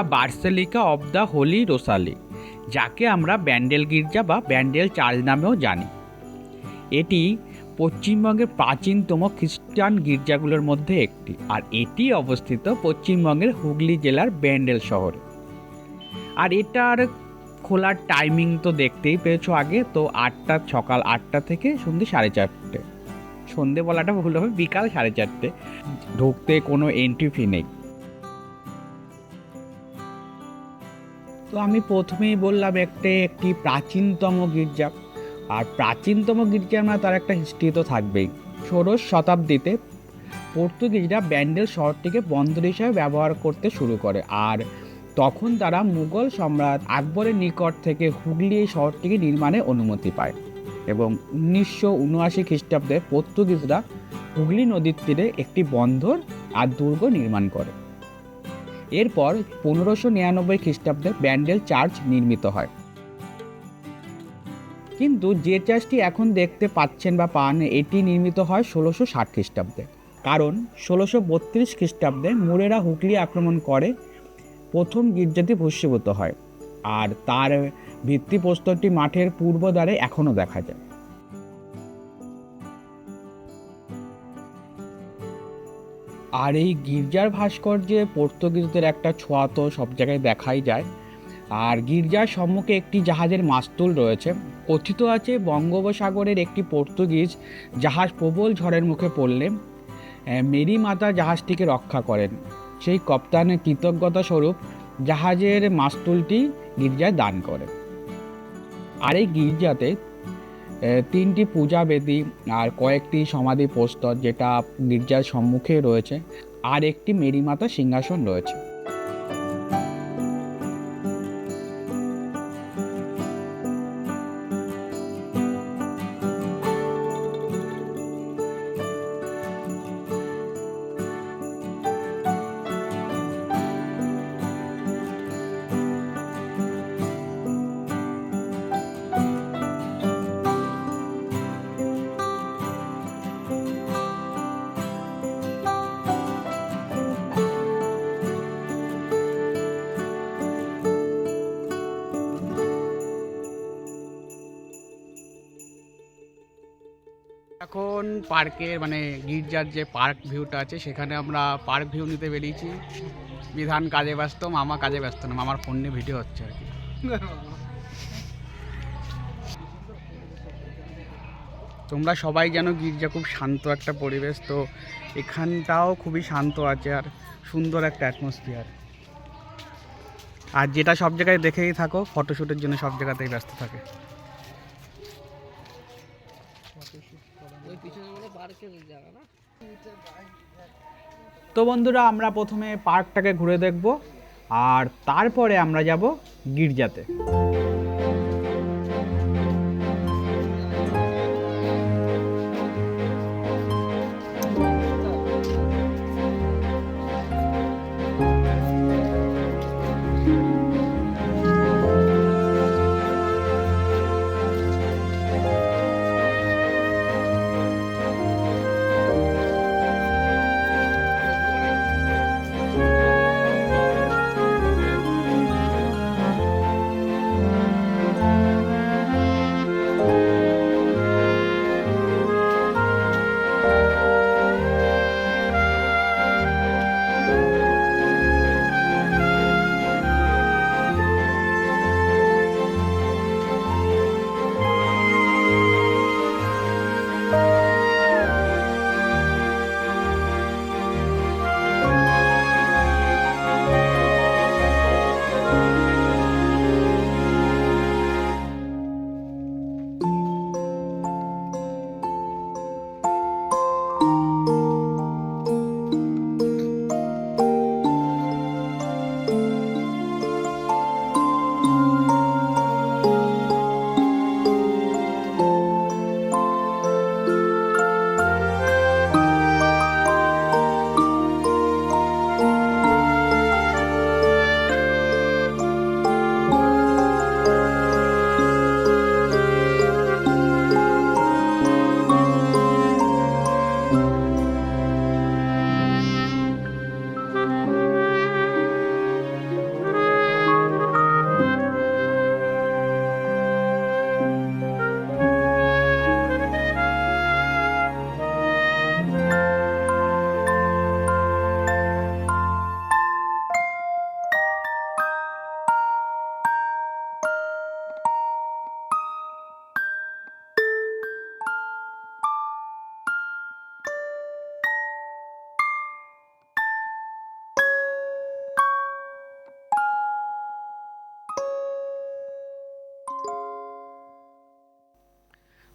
The basilica of the holy rosary, যাকে আমরা ব্যান্ডেল গির্জা বা ব্যান্ডেল চার্চ নামেও জানি। এটি পশ্চিমবঙ্গের প্রাচীনতম খ্রিস্টান গির্জাগুলোর মধ্যে একটি, আর এটি অবস্থিত পশ্চিমবঙ্গের হুগলি জেলার ব্যান্ডেল শহরে। আর এটার খোলার টাইমিং তো দেখতেই পেয়েছ আগে, তো আটটা, সকাল আটটা থেকে সন্ধ্যে সাড়ে চারটে। সন্ধে বলাটা ভুল হবে বিকাল সাড়ে চারটে। ঢুকতে কোনো এন্ট্রি ফি নেই। তো আমি প্রথমেই বললাম একটা একটি প্রাচীনতম গির্জা। আর প্রাচীনতম গির্জার মানে তার একটা হিস্ট্রি তো থাকবেই। ষোড়শ শতাব্দীতে পর্তুগিজরা ব্যান্ডেল শহরটিকে বন্দর হিসাবে ব্যবহার করতে শুরু করে। আর তখন তারা মুঘল সম্রাট আকবরের নিকট থেকে হুগলি এই শহরটিকে নির্মাণের অনুমতি পায়। এবং উনিশশো উনআশি খ্রিস্টাব্দে পর্তুগিজরা হুগলি নদীর তীরে একটি বন্দর আর দুর্গ নির্মাণ করে। এরপর পনেরোশো নিরানব্বই খ্রিস্টাব্দে ব্যান্ডেল চার্চ নির্মিত হয়। কিন্তু যে চার্চটি এখন দেখতে পাচ্ছেন বা পান, এটি নির্মিত হয় ষোলোশো ষাট খ্রিস্টাব্দে। কারণ ষোলোশো বত্রিশ খ্রিস্টাব্দে মুরেরা হুগলি আক্রমণ করে, প্রথম গির্জাটি ভস্মীভূত হয়। আর তার ভিত্তিপ্রস্তরটি মাঠের পূর্ব দ্বারে এখনও দেখা যায়। আর এই গির্জার ভাস্কর্যে পর্তুগিজদের একটা ছোঁয়া তো সব জায়গায় দেখাই যায়। আর গির্জার সম্মুখে একটি জাহাজের মাস্তুল রয়েছে। কথিত আছে বঙ্গোপসাগরের একটি পর্তুগিজ জাহাজ প্রবল ঝড়ের মুখে পড়লে মেরি মাতা জাহাজটিকে রক্ষা করেন। সেই কপ্তানের কৃতজ্ঞতা স্বরূপ জাহাজের মাস্তুলটি গির্জায় দান করে আর এই গির্জাতে তিনটি পূজা বেদী আর কয়েকটি সমাধি প্রস্তর যেটা গির্জার সম্মুখে রয়েছে। আর একটি মেরিমাতা সিংহাসন রয়েছে। এখন পার্কের মানে গির্জার যে পার্ক ভিউটা আছে, সেখানে আমরা পার্ক ভিউ নিতে বেরিয়েছি। বিধান কাজে ব্যস্ত, মামা কাজে ব্যস্ত না, মামার ফোন নিয়ে ভিডিও হচ্ছে আর কি। তোমরা সবাই যেন গির্জা খুব শান্ত একটা পরিবেশ, তো এখানটাও খুবই শান্ত আছে আর সুন্দর একটা অ্যাটমসফিয়ার আর যেটা সব জায়গায় দেখেই থাকো ফটোশ্যুটের জন্য সব জায়গাতেই ব্যস্ত থাকে। তো বন্ধুরা আমরা প্রথমে পার্কটাকে ঘুরে দেখব আর তারপরে আমরা যাব গির্জাতে।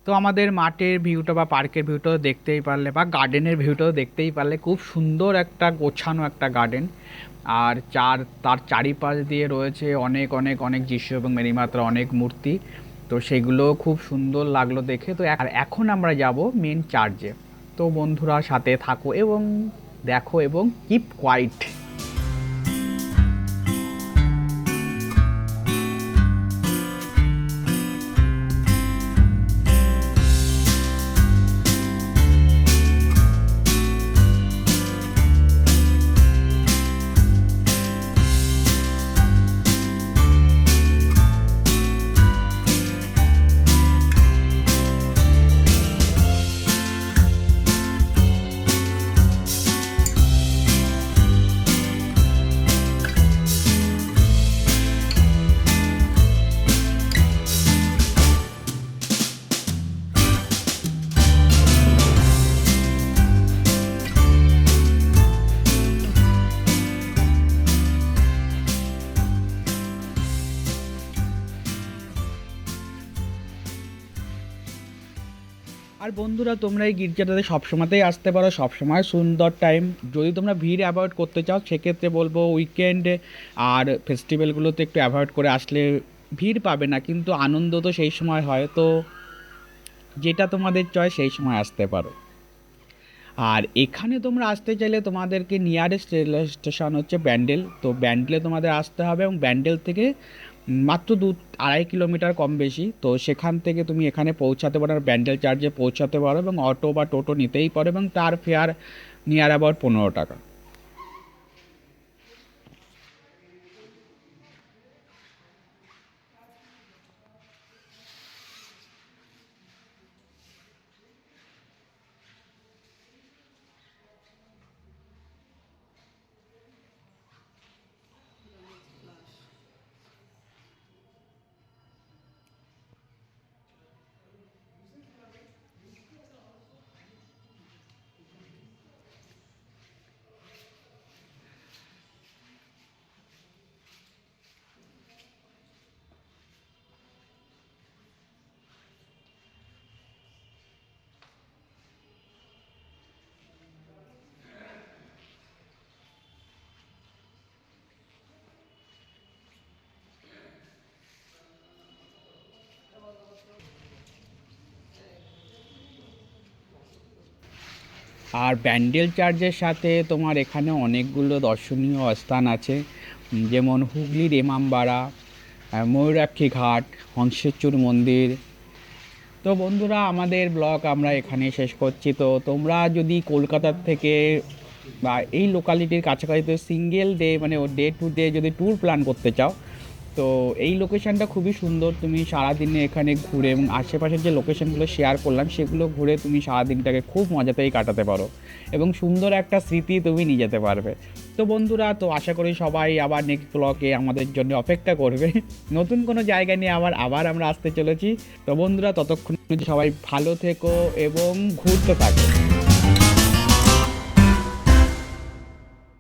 তো আমাদের মাঠের ভিউটা বা পার্কের ভিউটাও দেখতেই পারলে বা গার্ডেনের ভিউটাও দেখতেই পারলে খুব সুন্দর একটা গোছানো একটা গার্ডেন আর চার, তার চারিপাশ দিয়ে রয়েছে অনেক অনেক অনেক যিশু এবং মেরিমাত্রা অনেক মূর্তি। তো সেগুলো খুব সুন্দর লাগল দেখে। তো আর এখন আমরা যাব মেন চার্চে তো বন্ধুরা সাথে থাকো এবং দেখো এবং কিপ কোয়াইট আর বন্ধুরা, তোমরা এই গির্জাটাতে সবসময়তেই আসতে পারো, সবসময় সুন্দর টাইম যদি তোমরা ভিড় অ্যাভয়েড করতে চাও, সেক্ষেত্রে বলব উইকেন্ডে আর ফেস্টিভ্যালগুলোতে একটু অ্যাভয়েড করে আসলে ভিড় পাবে না, কিন্তু আনন্দ তো সেই সময় হয়। তো যেটা তোমাদের চয় সেই সময় আসতে পারো। আর এখানে তোমরা আসতে চাইলে তোমাদেরকে নিয়ারেস্ট রেল স্টেশন হচ্ছে ব্যান্ডেল। তো ব্যান্ডেলে তোমাদের আসতে হবে এবং ব্যান্ডেল থেকে মাত্র দু আড়াই কিলোমিটার কম বেশি। তো সেখান থেকে তুমি এখানে পৌঁছাতে পারো, ব্যান্ডেল চার্জে পৌঁছাতে পারো এবং অটো বা টোটো নিতেই পারো এবং তার ফেয়ার নিয়ার অ্যাবাউট পনেরো টাকা। আর ব্যান্ডেল চার্চের সাথে তোমার এখানে অনেকগুলো দর্শনীয় স্থান আছে। যেমন হুগলির এমামবাড়া ময়ূরাক্ষী ঘাট, হংসেশ্বর মন্দির। তো বন্ধুরা, আমাদের ব্লগ আমরা এখানে শেষ করছি। তো তোমরা যদি কলকাতার থেকে বা এই লোকালিটির কাছাকাছিতে সিঙ্গেল ডে মানে ডে টু ডে যদি ট্যুর প্ল্যান করতে চাও তো এই লোকেশনটা খুবই সুন্দর। তুমি সারাদিনে এখানে ঘুরে এবং আশেপাশের যে লোকেশনগুলো শেয়ার করলাম, সেগুলো ঘুরে তুমি সারাদিনটাকে খুব মজাতেই কাটাতে পারো এবং সুন্দর একটা স্মৃতি তুমি নিয়ে যেতে পারবে। তো বন্ধুরা, তো আশা করি সবাই আবার নেক্সট ব্লগে আমাদের জন্য অপেক্ষা করবে। নতুন কোনো জায়গা নিয়ে আবার আবার আমরা আসতে চলেছি। তো বন্ধুরা, ততক্ষণ সবাই ভালো থেকো এবং ঘুরতে থাকো।